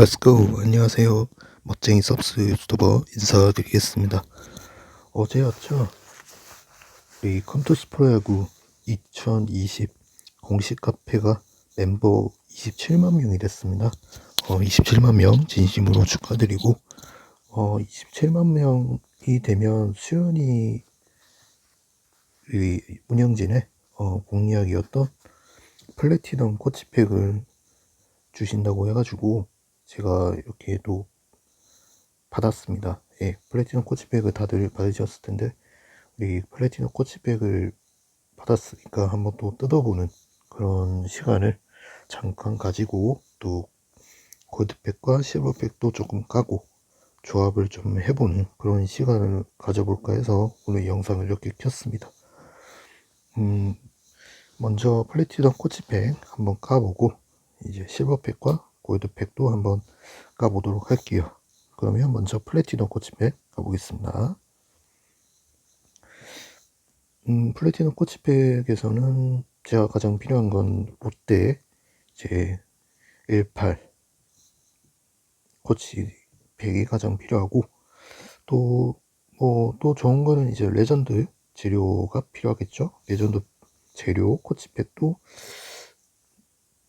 렛츠고 안녕하세요. 멋쟁이 섭스 유튜버 인사드리겠습니다. 어제였죠? 우리 컴투스 프로야구 2020 공식 카페가 멤버 27만 명이 됐습니다. 어, 27만 명 진심으로 축하드리고 어, 27만 명이 되면 수연이 이 운영진의 어, 공약이었던 플래티넘 코치팩을 주신다고 해가지고 제가 이렇게 또 받았습니다. 예, 플래티넘 코치백을 다들 받으셨을 텐데 우리 플래티넘 코치백을 받았으니까 한번 또 뜯어보는 그런 시간을 잠깐 가지고 또 골드백과 실버백도 조금 까고 조합을 좀 해보는 그런 시간을 가져볼까 해서 오늘 영상을 이렇게 켰습니다. 음, 먼저 플래티넘 코치팩 한번 까보고 이제 실버팩과 골드팩도 한번 까보도록 할게요. 그러면 먼저 플래티넘 코치팩 가보겠습니다. 음, 플래티넘 코치팩에서는 제가 가장 필요한 건 롯데 제 18 코치팩이 가장 필요하고 또 뭐 또 좋은 거는 이제 레전드 재료가 필요하겠죠. 레전드 재료 코치팩도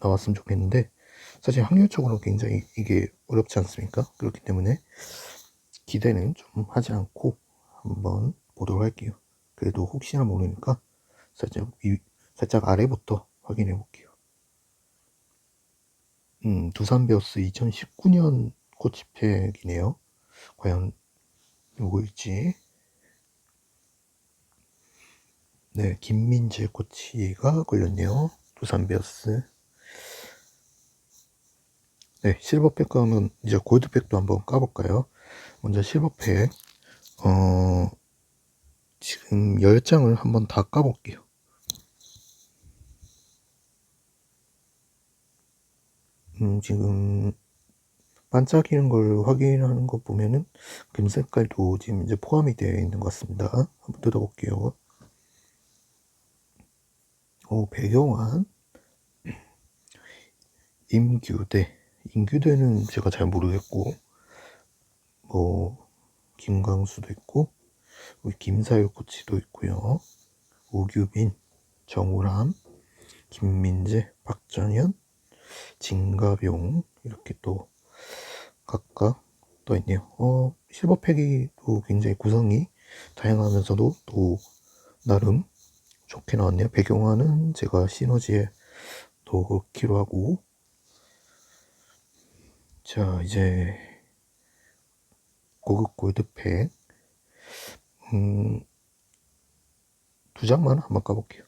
나왔으면 좋겠는데 사실 확률적으로 굉장히 이게 어렵지 않습니까? 그렇기 때문에 기대는 좀 하지 않고 한번 보도록 할게요. 그래도 혹시나 모르니까 살짝 위, 살짝 아래부터 확인해 볼게요. 음, 두산 베어스 2019년 코치팩이네요. 과연 누구일지. 네, 김민재 코치가 걸렸네요. 두산 베어스. 네, 실버팩 가면 이제 골드팩도 한번 까볼까요? 먼저 실버팩, 어, 지금 10장을 한번 다 까볼게요. 음, 지금 반짝이는 걸 확인하는 거 보면은 금 색깔도 지금 이제 포함이 되어 있는 것 같습니다. 한번 뜯어볼게요. 오, 배경환, 임규대, 임규대는 제가 잘 모르겠고 뭐 김광수도 있고 김사유 코치도 있고요. 우규빈, 정우람, 김민재, 박정현, 진가병 이렇게 또 각각 떠 있네요. 어, 실버팩이 또 굉장히 구성이 다양하면서도 또 나름 좋게 나왔네요. 배경화는 제가 시너지에 넣기로 하고 자, 이제 고급 골드팩 음, 두 장만 한번 까볼게요.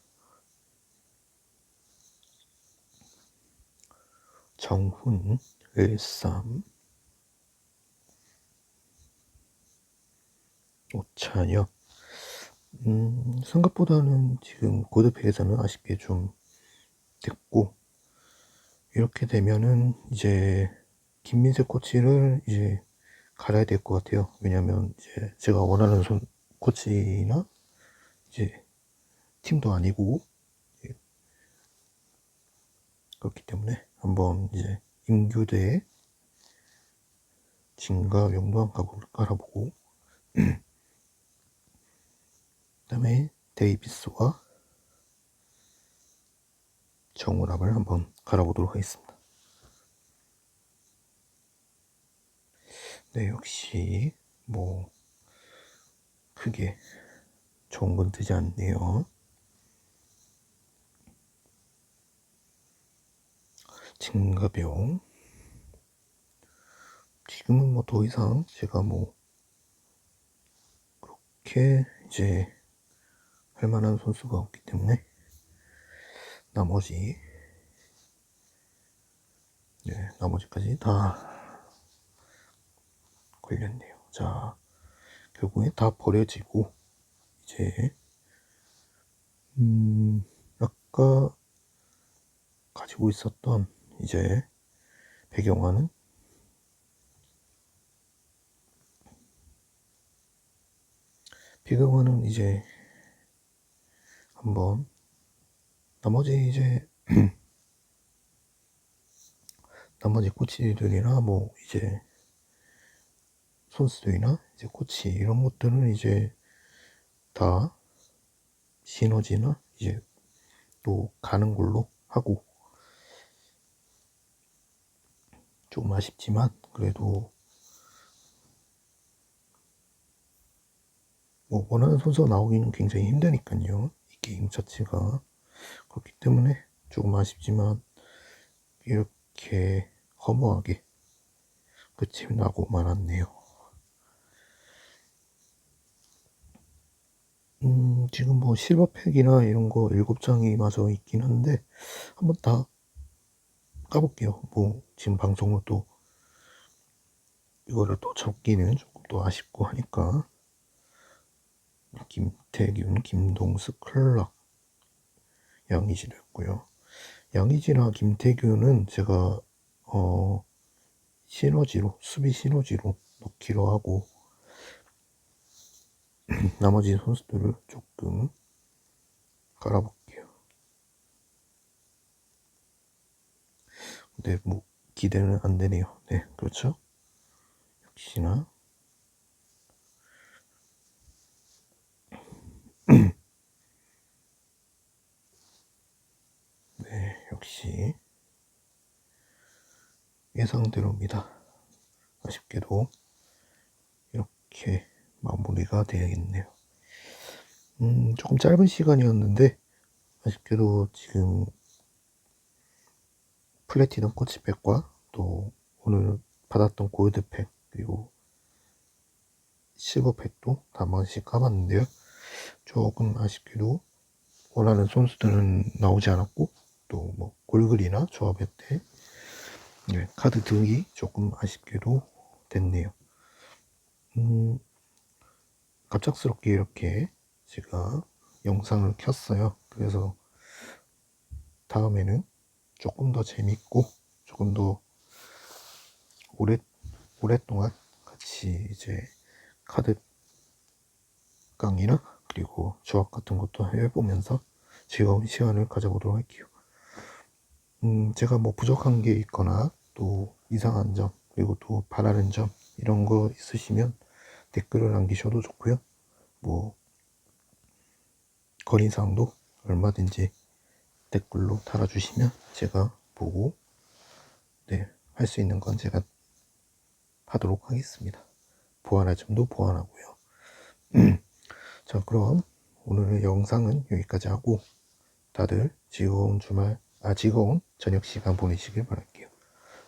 정훈, 일삼, 오찬혁. 음, 생각보다는 지금 골드팩에서는 아쉽게 좀 됐고, 이렇게 되면은 이제 김민재 코치를 이제 갈아야 될 것 같아요. 왜냐면 이제 제가 원하는 손 코치나 이제 팀도 아니고 예. 그렇기 때문에 한번 이제 임교대 진가 명도 한번 깔아보고 그다음에 데이비스와 정우랍을 한번 갈아보도록 하겠습니다. 네, 역시 뭐 크게 좋은 건 뜨지 않네요. 진가병 지금은 뭐 더 이상 제가 뭐 그렇게 이제 할 만한 선수가 없기 때문에 나머지 네, 나머지까지 다 걸렸네요. 자, 결국에 다 버려지고, 이제, 음, 아까 가지고 있었던 이제 배경화는 배경화는 이제 한번 나머지 이제 나머지 코치들이나 뭐 이제 선수들이나 이제 코치 이런 것들은 이제 다 시너지나 이제 또 가는 걸로 하고 좀 아쉽지만 그래도 뭐 원하는 선수가 나오기는 굉장히 힘드니까요. 이 게임 자체가 그렇기 때문에 조금 아쉽지만 이렇게 허무하게 끝이 나고 말았네요. 음, 지금 뭐 실버팩이나 이런 거 7장이 마저 있긴 한데 한번 다 까볼게요. 뭐 지금 방송으로 또 이거를 또 접기는 조금 또 아쉽고 하니까 김태균, 김동수, 클락, 양의지였고요. 양의지나 김태균은 제가 어 시너지로 수비 시너지로 넣기로 하고 나머지 선수들을 조금 깔아볼게요. 근데 뭐 기대는 안 되네요. 네, 그렇죠? 역시나 네, 역시 예상대로입니다. 아쉽게도 이렇게 마무리가 되야겠네요. 음, 조금 짧은 시간이었는데 아쉽게도 지금 플래티넘 코치팩과 또 오늘 받았던 골드팩 그리고 실버팩도 다한 번씩 까봤는데요. 조금 아쉽게도 원하는 선수들은 나오지 않았고 또 뭐 골글이나 조합회 때 네, 카드 등이 조금 아쉽게도 됐네요. 음, 갑작스럽게 이렇게 제가 영상을 켰어요. 그래서 다음에는 조금 더 재밌고 조금 더 오래 오랫동안 같이 이제 카드 강의나 그리고 조합 같은 것도 해보면서 즐거운 시간을 가져보도록 할게요. 음, 제가 뭐 부족한 게 있거나 또 이상한 점 그리고 또 바라는 점 이런 거 있으시면 댓글을 남기셔도 좋고요. 뭐 건의사항도 얼마든지 댓글로 달아주시면 제가 보고 네, 할 수 있는 건 제가 하도록 하겠습니다. 보완할 점도 보완하고요. 자, 그럼 오늘의 영상은 여기까지 하고 다들 즐거운 주말, 아, 즐거운 저녁 시간 보내시길 바랄게요.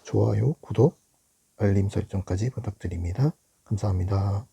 좋아요, 구독, 알림 설정까지 부탁드립니다. 감사합니다.